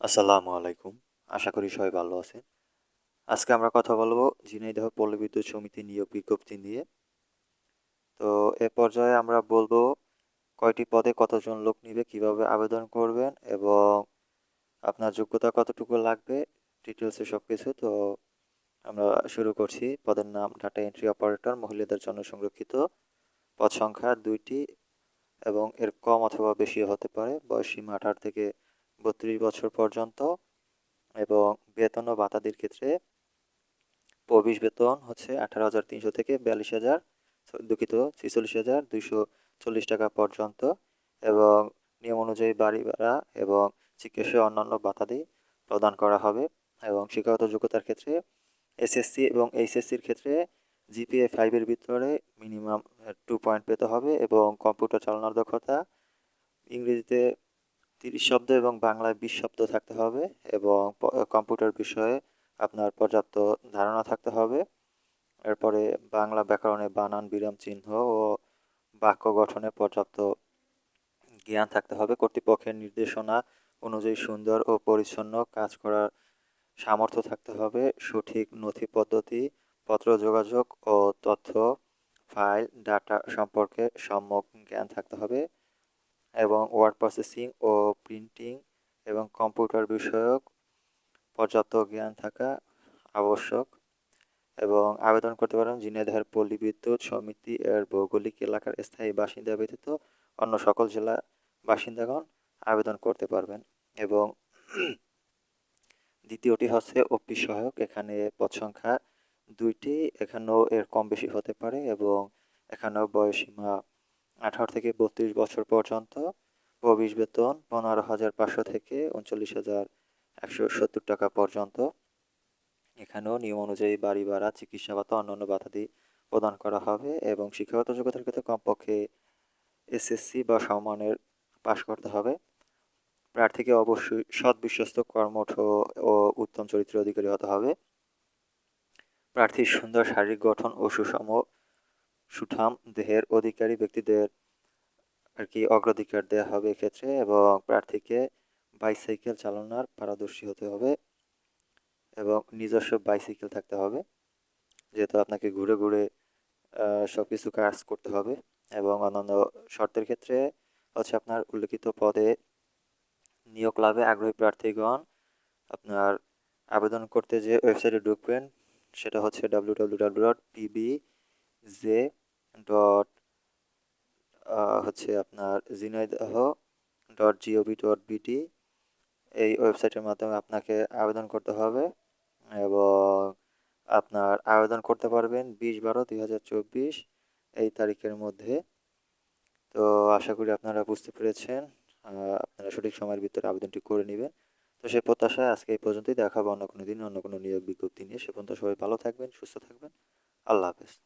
আসসালামু আলাইকুম। আশা করি সবাই ভালো আছেন। আজকে আমরা কথা বলব ঝিনাইদহ পল্লী বিদ্যুৎ সমিতি নিয়োগ বিজ্ঞপ্তি নিয়ে। তো এ পর্যায়ে আমরা বলব কয়টি পদে কতজন লোক নিবে, কীভাবে আবেদন করবেন এবং আপনার যোগ্যতা কতটুকু লাগবে ডিটেলসে সব কিছু তো আমরা শুরু করছি। পদের নাম ডাটা এন্ট্রি অপারেটর মহিলাদের জন্য সংরক্ষিত। পদ সংখ্যা দুইটি এবং এর কম অথবা বেশি হতে পারে। বয়স সীমা আঠারো থেকে বত্রিশ বছর পর্যন্ত এবং বেতন ও ভাতাদির ক্ষেত্রে প্রবেশ বেতন হচ্ছে আঠারো হাজার তিনশো থেকে বিয়াল্লিশ হাজার দুঃখিত ছেচল্লিশ হাজার দুইশো চল্লিশ টাকা পর্যন্ত এবং নিয়ম অনুযায়ী বাড়ি ভাড়া এবং চিকিৎসা অন্যান্য ভাতাদি প্রদান করা হবে এবং শিক্ষাগত যোগ্যতার ক্ষেত্রে এসএসসি এবং এইচএসসির ক্ষেত্রে জিপিএ ফাইভের ভিতরে মিনিমাম টু পয়েন্ট পেতে হবে এবং কম্পিউটার চালানোর দক্ষতা ইংরেজিতে তিরিশ শব্দ এবং বাংলায় বিশ শব্দ থাকতে হবে এবং কম্পিউটার বিষয়ে আপনার পর্যাপ্ত ধারণা থাকতে হবে। এরপরে বাংলা ব্যাকরণে বানান, বিরাম, চিহ্ন ও বাক্য গঠনে পর্যাপ্ত জ্ঞান থাকতে হবে। কর্তৃপক্ষের নির্দেশনা অনুযায়ী সুন্দর ও পরিচ্ছন্ন কাজ করার সামর্থ্য থাকতে হবে। সঠিক নথি পদ্ধতি, পত্র যোগাযোগ ও তথ্য, ফাইল, ডাটা সম্পর্কে সম্যক জ্ঞান থাকতে হবে। এবং ওয়ার্ড প্রসেসিং ও প্রিন্টিং এবং কম্পিউটার বিষয়ক পর্যাপ্ত জ্ঞান থাকা আবশ্যক এবং আবেদন করতে পারেন ঝিনাইদহের পল্লী বিদ্যুৎ সমিতি এর ভৌগোলিক এলাকার স্থায়ী বাসিন্দা ব্যতীত অন্য সকল জেলা বাসিন্দাগণ আবেদন করতে পারবেন এবং দ্বিতীয়টি হচ্ছে অফিস সহায়ক। এখানে পদ সংখ্যা দুইটি। এখানেও এর কম বেশি হতে পারে এবং এখানেও বয়সীমা আঠারো থেকে বত্রিশ বছর পর্যন্ত প্রবেশ বেতন পনেরো হাজার পাঁচশো থেকে উনচল্লিশ হাজার একশো সত্তর টাকা পর্যন্ত। এখানেও নিয়ম অনুযায়ী বাড়ি ভাড়া, চিকিৎসা ভাতা, অন্যান্য ভাতাদি প্রদান করা হবে এবং শিক্ষাগত যোগ্যতার ক্ষেত্রে কমপক্ষে এসএসসি বা সমানের পাশ করতে হবে। প্রার্থীকে অবশ্যই সৎ বিশ্বস্ত কর্মঠ ও উত্তম চরিত্র অধিকারী হতে হবে। প্রার্থীর সুন্দর শারীরিক গঠন ও সুষম সুঠাম দেহের অধিকারী ব্যক্তিদের আর কি অগ্রাধিকার দেওয়া হবে এক্ষেত্রে এবং প্রার্থীকে বাইসাইকেল চালানোর পারদর্শী হতে হবে এবং নিজস্ব বাইসাইকেল থাকতে হবে, যেহেতু আপনাকে ঘুরে ঘুরে সব কিছু কাজ করতে হবে এবং অন্যান্য শর্তের ক্ষেত্রে হচ্ছে আপনার উল্লেখিত পদে নিয়োগ লাভে আগ্রহী প্রার্থীগণ আপনার আবেদন করতে যে ওয়েবসাইটে ঢুকবেন সেটা হচ্ছে W W W dot P B J dot হচ্ছে আপনার জিনাইদহ ডট জিওভি ডট বিটি এই ওয়েবসাইটের মাধ্যমে আপনাকে আবেদন করতে হবে এবং আপনার আবেদন করতে পারবেন বিশ বারো দুই হাজার চব্বিশ এই তারিখের মধ্যে। তো আশা করি আপনারা বুঝতে পেরেছেন আপনারা সঠিক সময়ের ভিতরে আবেদনটি করে নেবেন। তো সে প্রত্যাশায় আজকে এই পর্যন্তই দেখাবো অন্য কোনো দিন, অন্য কোনো নিয়োগ বিজ্ঞপ্তি নিয়ে। সে পর্যন্ত সবাই ভালো থাকবেন, সুস্থ থাকবেন। আল্লাহ হাফেজ।